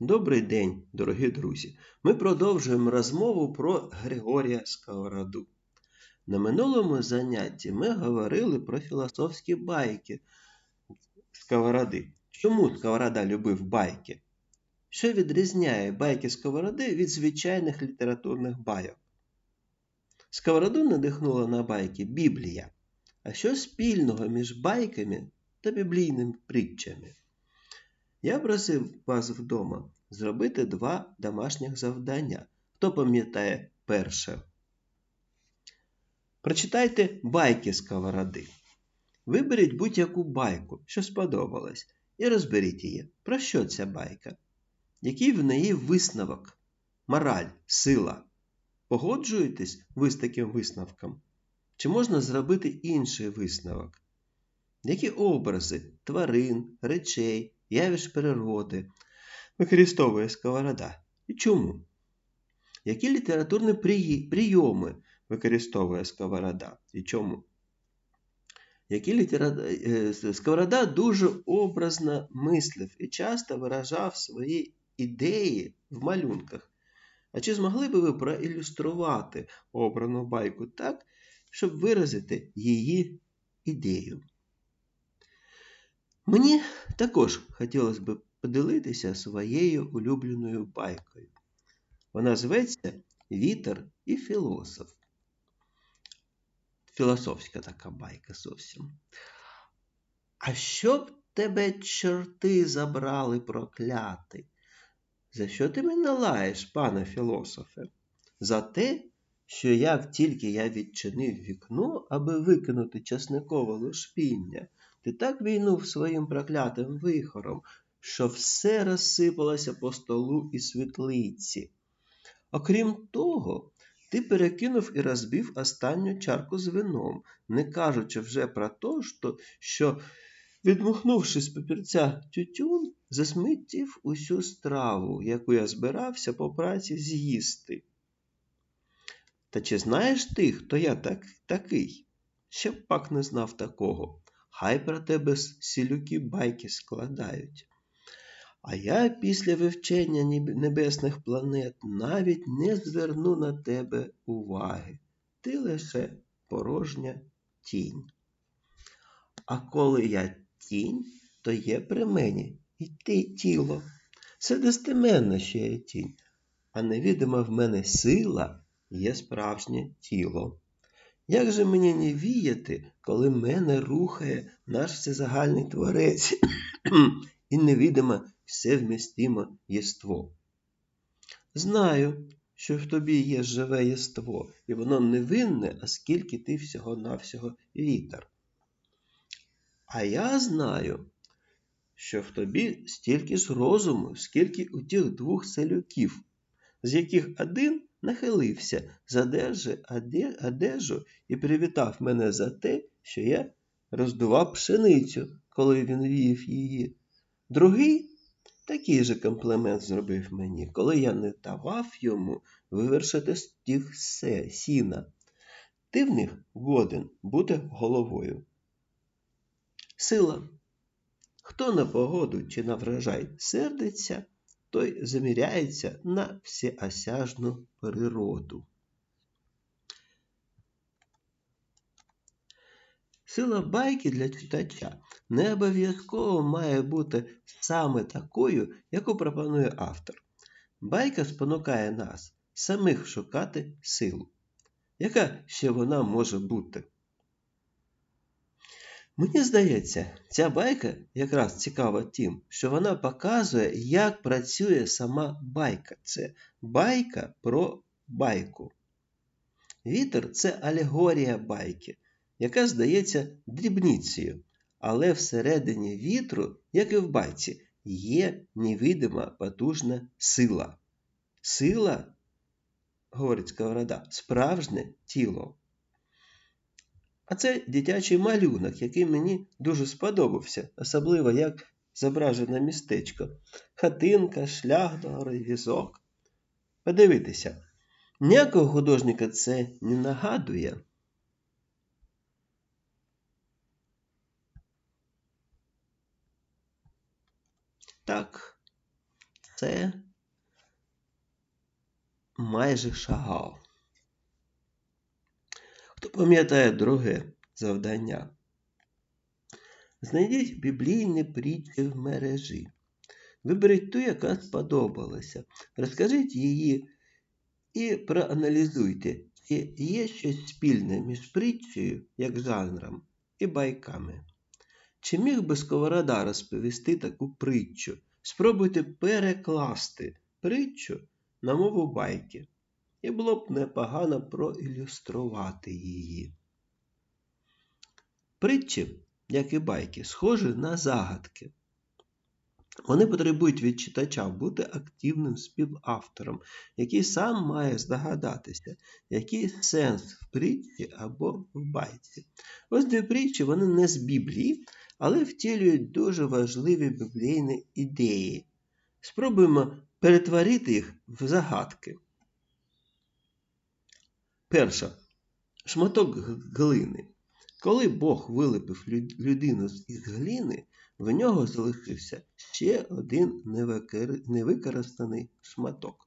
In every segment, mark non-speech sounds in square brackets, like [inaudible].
Добрий день, дорогі друзі! Ми продовжуємо розмову про Григорія Сковороду. На минулому занятті ми говорили про філософські байки Сковороди. Чому Сковорода любив байки? Що відрізняє байки Сковороди від звичайних літературних байок? Сковороду надихнула на байки Біблія. А що спільного між байками та біблійними притчами? Я просив вас вдома зробити два домашніх завдання. Хто пам'ятає перше? Прочитайте байки сковороди. Виберіть будь-яку байку, що сподобалась, і розберіть її. Про що ця байка? Який в неї висновок, мораль, сила? Погоджуєтесь ви з таким висновком? Чи можна зробити інший висновок? Які образи тварин, речей, явищ природи використовує сковорода? І чому? Які літературні прийоми використовує сковорода? І чому? Які літера... Е, сковорода дуже образно мислив і часто виражав свої ідеї в малюнках. А чи змогли би ви проілюструвати обрану байку так, щоб виразити її ідею? Мені також хотілося б поділитися своєю улюбленою байкою. Вона зветься Вітер і філософ. Філософська така байка зовсім. А щоб тебе чорти забрали проклятий? За що ти мене лаєш, пане філософе? За те, що як тільки я відчинив вікно, аби викинути часникове лушпіння, ти так війнув своїм проклятим вихором, що все розсипалося по столу і світлиці. Окрім того, ти перекинув і розбив останню чарку з вином, не кажучи вже про те, що, відмахнувши з папірця тютюн, засмітів усю страву, яку я збирався по праці з'їсти. Та чи знаєш ти, хто я так, такий? Ще б пак не знав такого. Хай про тебе сілюки байки складають. А я після вивчення небесних планет навіть не зверну на тебе уваги. Ти лише порожня тінь. А коли я тінь, то є при мені і ти тіло. Це достеменно, що я тінь, а невідома в мене сила є справжнє тіло. Як же мені не віяти, коли мене рухає наш всезагальний творець [clears throat] і невідоме всевмістиме єство? Знаю, що в тобі є живе єство, і воно невинне, оскільки ти всього-навсього вітер. А я знаю, що в тобі стільки ж розуму, скільки у тих двох селюків, з яких один нахилився, задержи одежу і привітав мене за те, що я роздував пшеницю, коли він вів її. Другий такий же комплімент зробив мені, коли я не давав йому вивершити тих сіна. Ти в них годен бути головою. Сила. Хто на погоду чи на врожай сердиться, той заміряється на всеосяжну природу. Сила байки для читача не обов'язково має бути саме такою, яку пропонує автор. Байка спонукає нас самих шукати силу. Яка ще вона може бути? Мені здається, ця байка якраз цікава тим, що вона показує, як працює сама байка. Це байка про байку. Вітер це алегорія байки, яка здається дрібницею. Але всередині вітру, як і в байці, є невидима потужна сила. Сила, говорить Сковорода, справжнє тіло. А це дитячий малюнок, який мені дуже сподобався, особливо як зображене містечко. Хатинка, шлях до візок. Подивитися, ніякого художника це не нагадує. Так, це майже шагал. Хто пам'ятає друге завдання? Знайдіть біблійні притчі в мережі. Виберіть ту, яка сподобалася. Розкажіть її і проаналізуйте, чи є щось спільне між притчею, як жанром, і байками. Чи міг би Сковорода розповісти таку притчу? Спробуйте перекласти притчу на мову байки. І було б непогано проілюструвати її. Притчі, як і байки, схожі на загадки. Вони потребують від читача бути активним співавтором, який сам має здогадатися, який сенс в притчі або в байці. Ось дві притчі вони не з Біблії, але втілюють дуже важливі біблійні ідеї. Спробуємо перетворити їх в загадки. Перша. Шматок глини. Коли Бог вилепив людину з глини, в нього залишився ще один невикористаний шматок.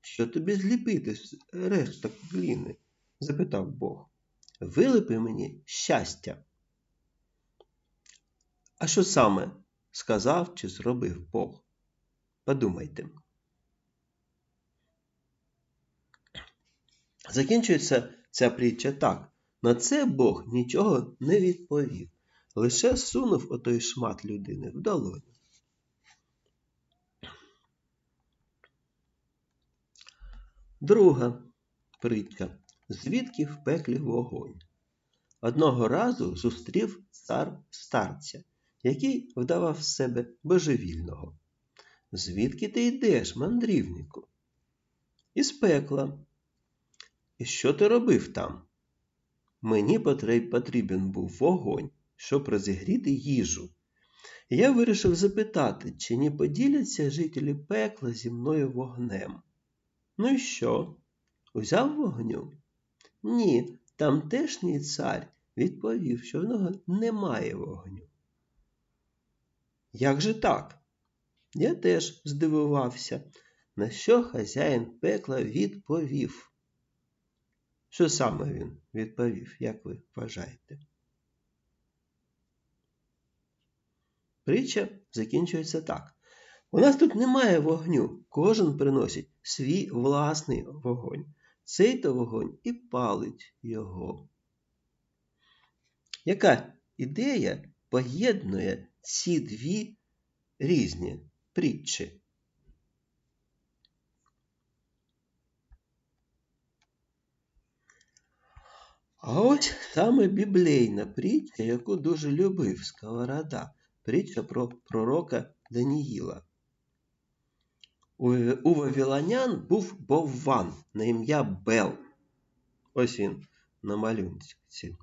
Що тобі зліпити з решток глини? запитав Бог. Вилипи мені щастя. А що саме сказав чи зробив Бог? Подумайте. Закінчується ця притча так. На це Бог нічого не відповів, лише сунув отой шмат людини в долоню. Друга притча. Звідки в пеклі вогонь? Одного разу зустрів цар старця, який вдавав себе божевільного. Звідки ти йдеш, мандрівнику? Із пекла. Що ти робив там? Мені потрібен був вогонь, щоб розігріти їжу. Я вирішив запитати, чи не поділяться жителі пекла зі мною вогнем. Ну і що? Узяв вогню? Ні, тамтешній цар відповів, що в нього немає вогню. Як же так? Я теж здивувався, на що хазяїн пекла відповів. Що саме він відповів, як ви вважаєте? Притча закінчується так. У нас тут немає вогню, кожен приносить свій власний вогонь. Цей то вогонь і палить його. Яка ідея поєднує ці дві різні притчі? А ось саме біблейна притча, яку дуже любив Сковорода, притча про пророка Даніїла. У Вавилонян був Бовван на ім'я Бел. Ось він на малюнці.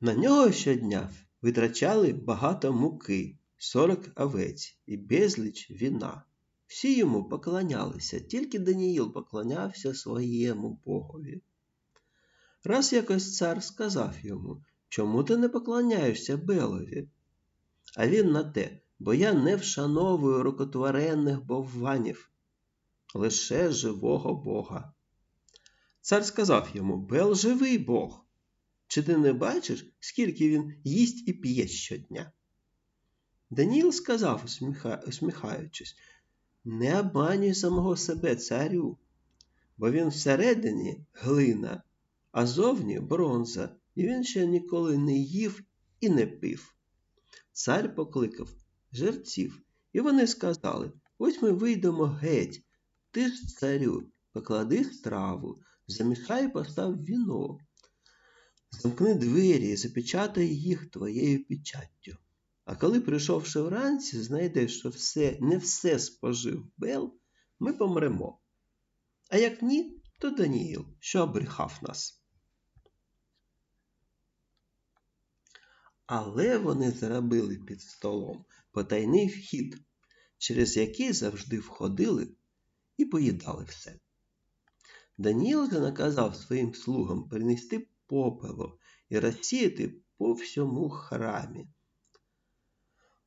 На нього щодня витрачали багато муки, сорок овець і безліч віна. Всі йому поклонялися, тільки Даніїл поклонявся своєму богові. Раз якось цар сказав йому, чому ти не поклоняєшся Белові? А він на те, бо я не вшановую рукотворених бовванів, лише живого Бога. Цар сказав йому Бел живий Бог. Чи ти не бачиш, скільки він їсть і п'є щодня? Даніл сказав, усміхаючись, не обманюй самого себе, царю, бо він всередині глина а зовні бронза, і він ще ніколи не їв і не пив. Цар покликав жерців, і вони сказали Ось ми вийдемо геть. Ти ж, царю, поклади страву, замішай і постав віно. Замкни двері і запечатай їх твоєю печаттю. А коли, прийшовши вранці, знайдеш, що все, не все спожив Бел, ми помремо. А як ні, то Даніїл, що обрехав нас. Але вони зробили під столом потайний вхід, через який завжди входили і поїдали все. Даніл же наказав своїм слугам принести попело і розсіяти по всьому храмі.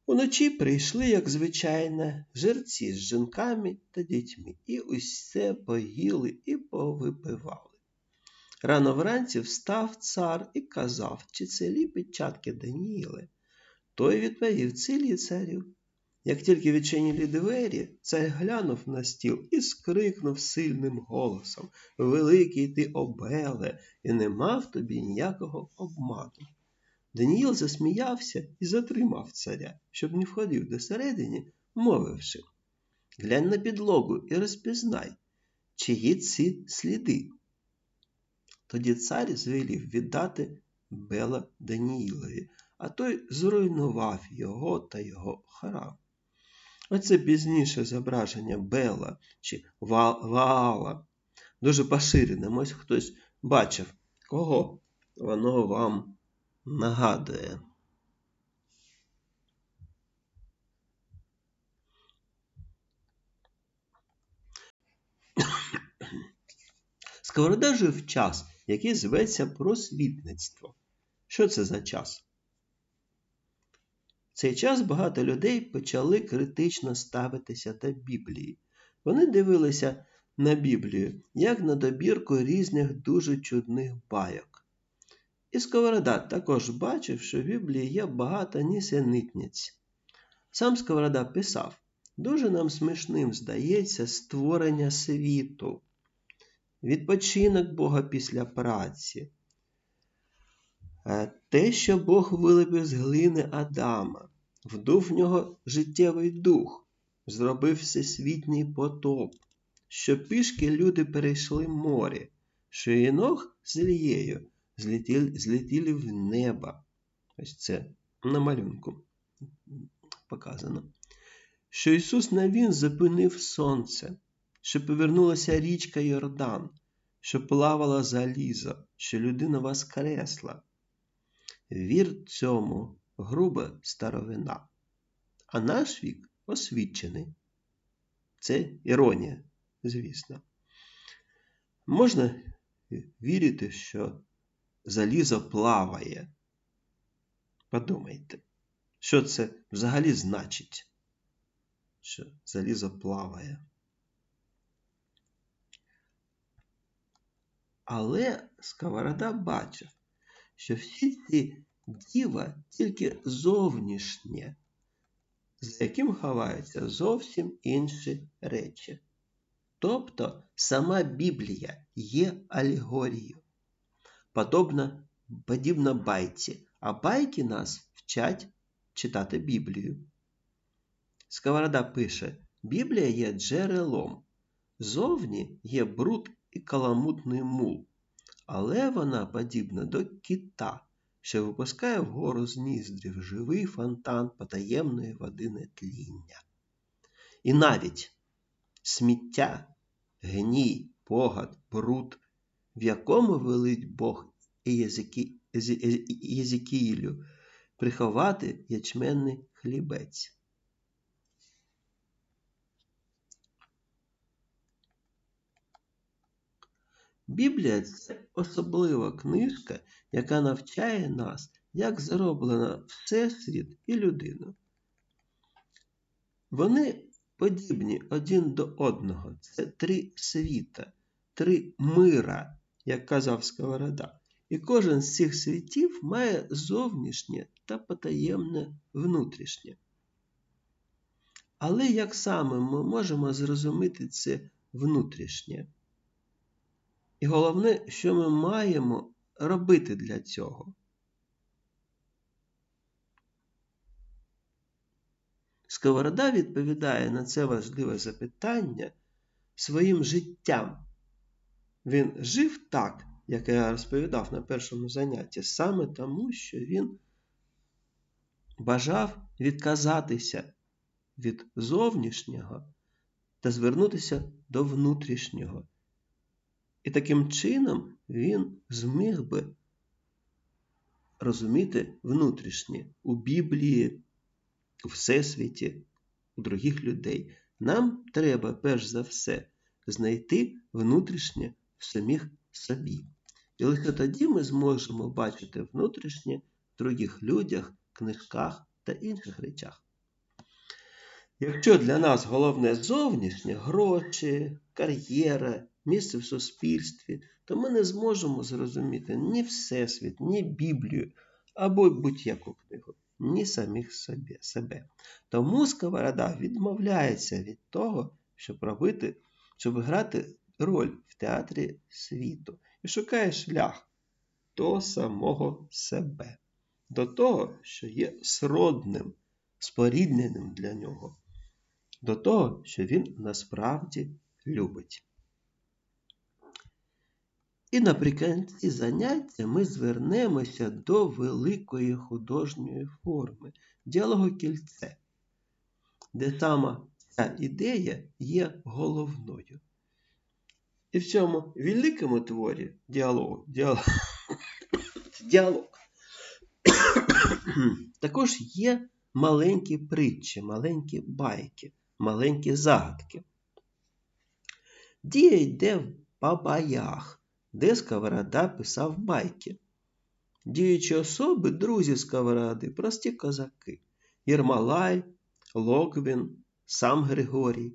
Уночі прийшли, як звичайно, жерці з жінками та дітьми, і усе поїли і повипивали. Рано вранці встав цар і казав, чи цілі печатки Даніїли. Той відповів цілі царю. Як тільки відчинили двері, цар глянув на стіл і скрикнув сильним голосом Великий ти обеле, і не мав тобі ніякого обману. Даніїл засміявся і затримав царя, щоб не входив до середини, мовивши Глянь на підлогу і розпізнай, чиї ці сліди. Тоді цар звелів віддати Бела Даніїлові, а той зруйнував його та його храм. Оце пізніше зображення Бела чи Ваала. Дуже поширене. Ось хтось бачив, кого воно вам нагадує. Сковорода жив час, який зветься просвітництво. Що це за час? В цей час багато людей почали критично ставитися до Біблії. Вони дивилися на Біблію як на добірку різних дуже чудних байок. І Сковорода також бачив, що в Біблії є багато нісенітниць. Сам Сковорода писав: дуже нам смішним здається створення світу, відпочинок Бога після праці. Е, те, що Бог вилепив з глини Адама, вдув в нього життєвий дух, зробив всесвітній потоп, що пішки люди перейшли море, що Єнох з Ілією злетіли, в небо. Ось це на малюнку показано. Що Ісус Навін зупинив сонце, що повернулася річка Йордан, що плавала залізо, що людина воскресла. Вір цьому груба старовина, а наш вік освічений. Це іронія, звісно. Можна вірити, що залізо плаває. Подумайте, що це взагалі значить, що залізо плаває. Але Сковорода бачив, що всі ці діва тільки зовнішнє, за яким ховаються зовсім інші речі. Тобто сама Біблія є алегорією, подобна, подібна байці, а байки нас вчать читати Біблію. Сковорода пише: Біблія є джерелом, зовні є бруд і каламутний мул, але вона подібна до кита, що випускає вгору з ніздрів живий фонтан потаємної води нетління. І навіть сміття, гній, погад, бруд, в якому велить Бог Єзикіїлю приховати ячменний хлібець. Біблія це особлива книжка, яка навчає нас, як зроблено Всесвіт і людина. Вони подібні один до одного. Це три світа, три мира, як казав Сковорода. І кожен з цих світів має зовнішнє та потаємне внутрішнє. Але як саме ми можемо зрозуміти це внутрішнє? І головне, що ми маємо робити для цього. Сковорода відповідає на це важливе запитання своїм життям. Він жив так, як я розповідав на першому занятті, саме тому, що він бажав відказатися від зовнішнього та звернутися до внутрішнього. І таким чином він зміг би розуміти внутрішнє у Біблії, у Всесвіті, у других людей. Нам треба, перш за все, знайти внутрішнє в самих собі. І лише тоді ми зможемо бачити внутрішнє в других людях, книжках та інших речах. Якщо для нас головне зовнішнє гроші, кар'єра, місце в суспільстві, то ми не зможемо зрозуміти ні Всесвіт, ні Біблію або будь-яку книгу, ні самих собі, себе. Тому Сковорода відмовляється від того, щоб робити, щоб грати роль в театрі світу і шукає шлях до самого себе, до того, що є сродним, спорідненим для нього, до того, що він насправді любить. І наприкінці заняття ми звернемося до великої художньої форми діалогокільце, де сама ця ідея є головною. І в цьому великому творі діалогу, діалог, діалог також є маленькі притчі, маленькі байки, маленькі загадки. Дія йде в бабаях де Сковорода писав байки. Діючі особи, друзі Сковороди, прості козаки Єрмалай, Логвін, сам Григорій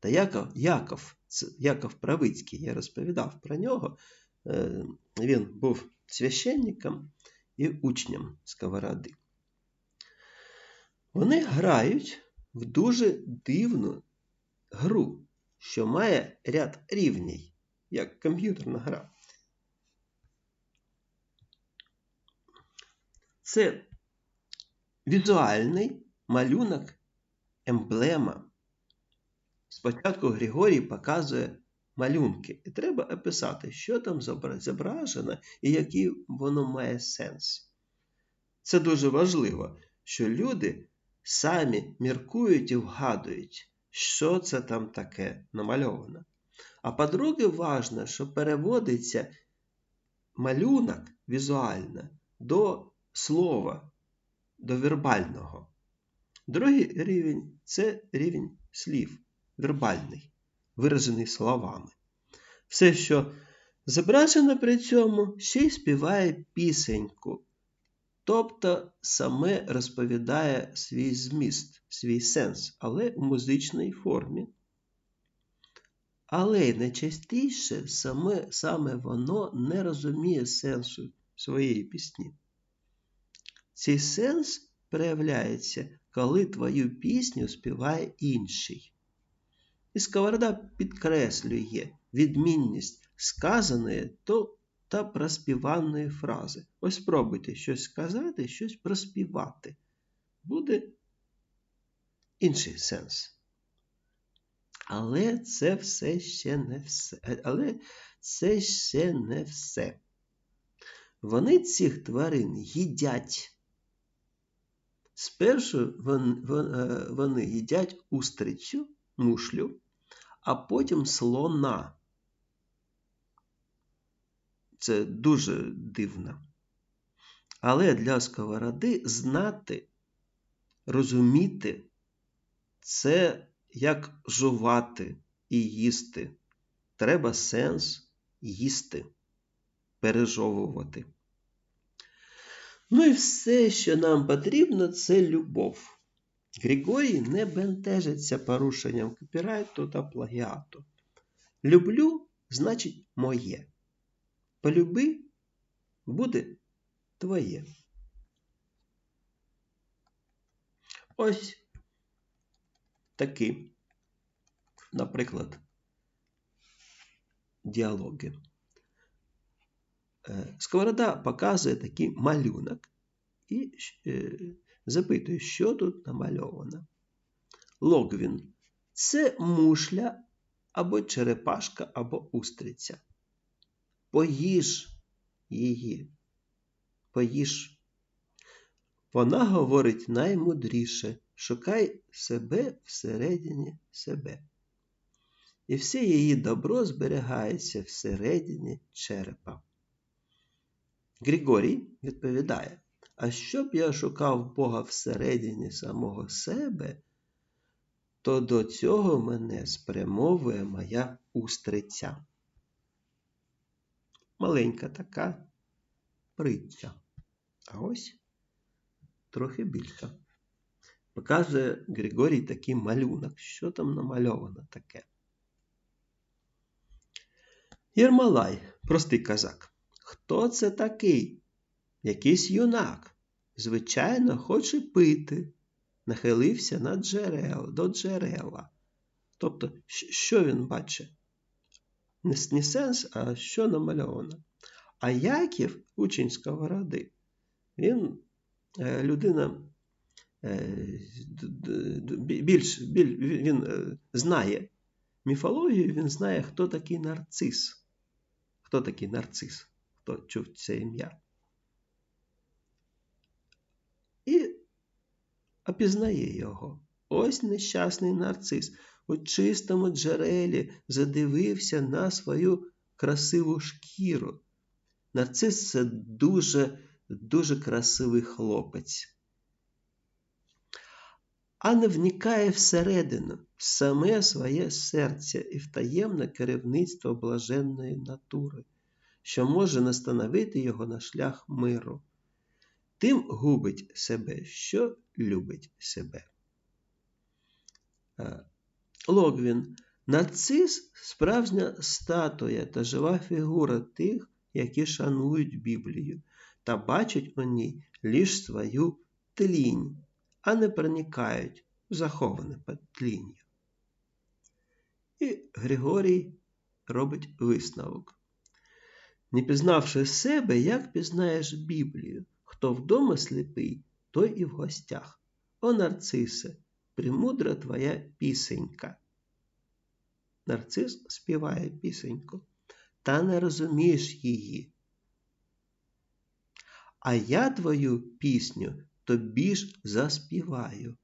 та Яков Яков, Яков Правицький. Я розповідав про нього. Е, він був священником і учнем Сковороди. Вони грають в дуже дивну гру, що має ряд рівній, як комп'ютерна гра. Це візуальний малюнок, емблема. Спочатку Григорій показує малюнки, і треба описати, що там зображено і який воно має сенс. Це дуже важливо, що люди самі міркують і вгадують, що це там таке намальовано. А по-друге, важливо, що переводиться малюнок візуально до слова до вербального. Другий рівень це рівень слів, вербальний, виражений словами. Все, що зображено при цьому, ще й співає пісеньку, тобто саме розповідає свій зміст, свій сенс, але у музичній формі. Але найчастіше саме, саме воно не розуміє сенсу своєї пісні. Цей сенс проявляється, коли твою пісню співає інший. І Сковорода підкреслює відмінність сказаної та проспіваної фрази. Ось спробуйте щось сказати, щось проспівати. Буде інший сенс. Але це все ще не все. Але це ще не все. Вони цих тварин їдять. Спершу е, вони їдять устрицю, мушлю, а потім слона. Це дуже дивно. Але для сковороди знати, розуміти це як жувати і їсти. Треба сенс їсти, пережовувати. Ну і все, що нам потрібно, це любов. Григорій не бентежиться порушенням копірайту та плагіату. Люблю значить моє. Полюби буде твоє. Ось такі, наприклад, діалоги. Е, Сковорода показує такий малюнок і е, запитує, що тут намальовано. Логвін це мушля або черепашка, або устриця. Поїж її. Поїж. Вона говорить наймудріше. Шукай себе всередині себе. І все її добро зберігається всередині черепа. Григорій відповідає, а щоб я шукав Бога всередині самого себе, то до цього мене спрямовує моя устриця. Маленька така притча. А ось трохи більша. показує Григорій такий малюнок. Що там намальовано таке? Єрмолай, простий казак. Хто це такий? Якийсь юнак. Звичайно, хоче пити. Нахилився на джерел, до джерела. Тобто, що він бачить? Не сенс, а що намальовано. А Яків, учень Сковороди, він е, людина е, більш, більш він е, знає міфологію, він знає, хто такий нарцис. Хто такий нарцис? Хто чув це ім'я? І опізнає його. Ось нещасний нарцис у чистому джерелі задивився на свою красиву шкіру. Нарцис це дуже дуже красивий хлопець. А не вникає всередину в саме своє серце і в таємне керівництво блаженної натури, що може настановити його на шлях миру. Тим губить себе, що любить себе. Е, Логвін. Нарцис справжня статуя та жива фігура тих, які шанують Біблію та бачать у ній лиш свою тлінь, а не проникають в заховане тлінню. І Григорій робить висновок. Не пізнавши себе, як пізнаєш Біблію, хто вдома сліпий, той і в гостях. О, нарцисе, премудра твоя пісенька. Нарцис співає пісеньку, та не розумієш її. А я твою пісню тобі ж заспіваю.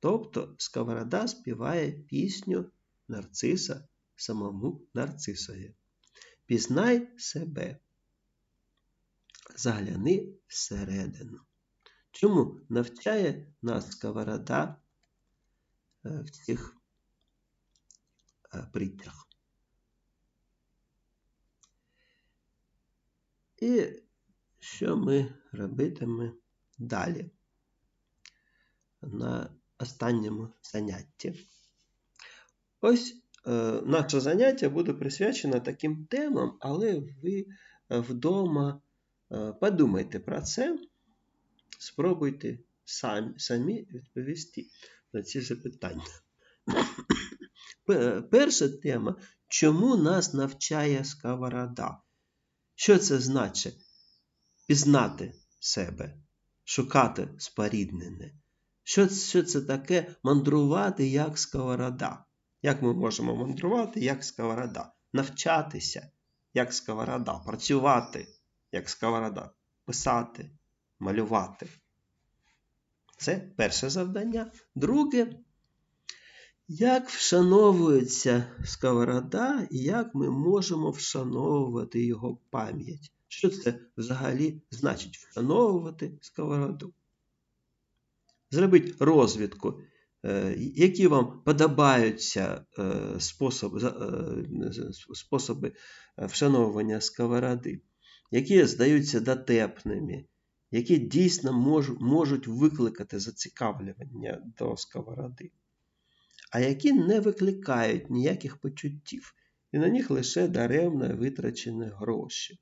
Тобто Сковорода співає пісню нарциса самому нарцисові. Пізнай себе, загляни всередину. Чому навчає нас Сковорода Е, в цих е, притях. І що ми робитиме далі на останньому занятті? Ось наше заняття буде присвячено таким темам, але ви вдома е, подумайте про це, спробуйте самі, самі відповісти на ці запитання. [coughs] Перша тема, чому нас навчає сковорода? Що це значить? Пізнати себе, шукати споріднене. Що, що це таке мандрувати як сковорода? Як ми можемо мандрувати як сковорода? Навчатися як сковорода, працювати як сковорода, писати, малювати. Це перше завдання. Друге, як вшановується сковорода і як ми можемо вшановувати його пам'ять? Що це взагалі значить вшановувати сковороду? Зробіть розвідку, які вам подобаються е, способи, е, способи вшановування сковороди, які здаються дотепними? Які дійсно можуть викликати зацікавлення до сковороди, а які не викликають ніяких почуттів, і на них лише даремно витрачені гроші.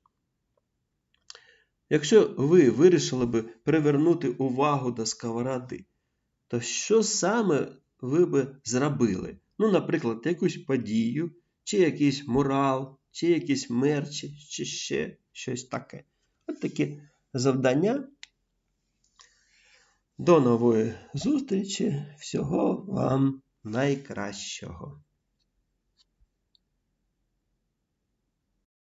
Якщо ви вирішили би привернути увагу до сковороди, то що саме ви би зробили? Ну, наприклад, якусь подію, чи якийсь мурал, чи якісь мерчі, чи ще щось таке. От такі завдання. До нової зустрічі. Всього вам найкращого!